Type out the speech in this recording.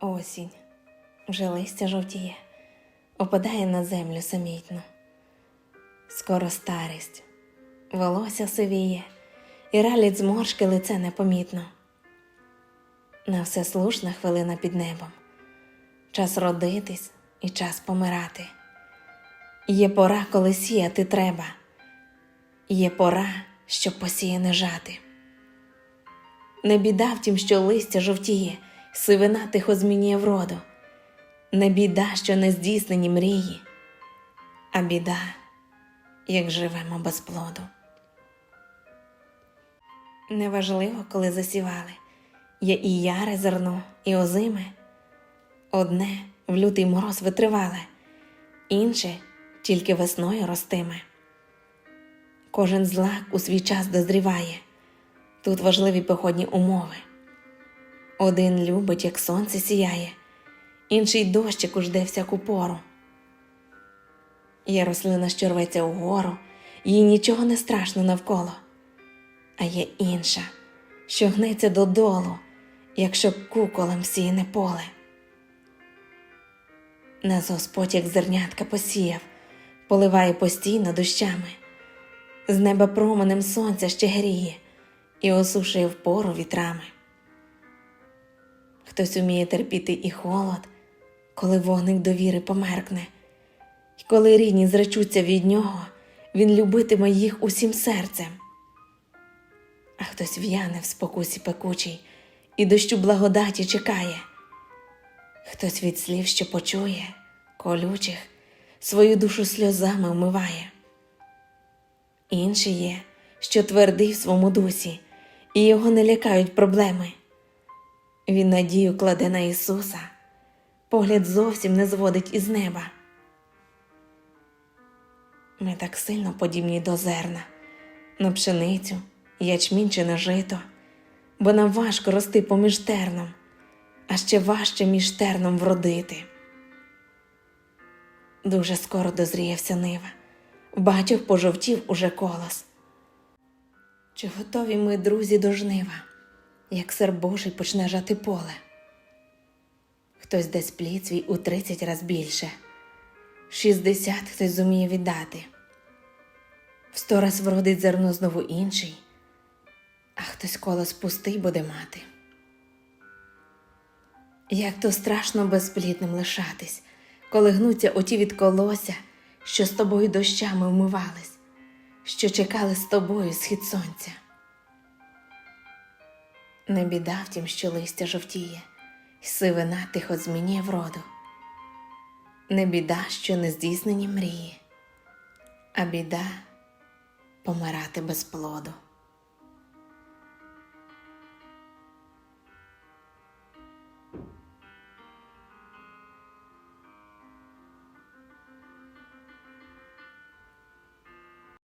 Осінь, вже листя жовтіє, опадає на землю самітно. Скоро старість, волосся сивіє, і ралять зморшки лице непомітно. На все слушна хвилина під небом, час родитись і час помирати. Є пора, коли сіяти треба, є пора, щоб посіяне жати. Не біда в тім, що листя жовтіє, сивина тихо змінює вроду. Не біда, що не здійснені мрії, а біда, як живемо без плоду. Неважливо, коли засівали, є і яре зерно, і озиме. Одне в лютий мороз витривале, інше тільки весною ростиме. Кожен злак у свій час дозріває. Тут важливі походні умови. Один любить, як сонце сіяє, інший дощик жде всяку пору. Є рослина, що рветься угору, їй нічого не страшно навколо, а є інша, що гнеться додолу, якщо куколем сіяне поле. Нас Господь, як зернятка посіяв, поливає постійно дощами, з неба променем сонця ще гріє і осушує впору вітрами. Хтось уміє терпіти і холод, коли вогник довіри померкне, і коли рідні зречуться від нього, він любитиме їх усім серцем. А хтось в'яне в спокусі пекучій і дощу благодаті чекає, хтось від слів, що почує, колючих, свою душу сльозами вмиває. Інший є, що твердий в своєму дусі, і його не лякають проблеми. Він надію кладе на Ісуса, погляд зовсім не зводить із неба. Ми так сильно подібні до зерна, на пшеницю, ячмінь чи на жито, бо нам важко рости поміж терном, а ще важче між терном вродити. Дуже скоро дозріє вся нива, в багатьох пожовтів уже колос. Чи готові ми, друзі, до жнива, як сир Божий почне жати поле? Хтось десь плід свій у тридцять раз більше, шістдесят хтось зуміє віддати, в сто раз вродить зерно знову інший, а хтось колос пустий буде мати. Як то страшно безплідним лишатись, коли гнуться оті від колося, що з тобою дощами вмивались, що чекали з тобою схід сонця. Не біда в тім, що листя жовтіє, і сивина тихо змінює вроду. Не біда, що не здійснені мрії, а біда помирати без плоду.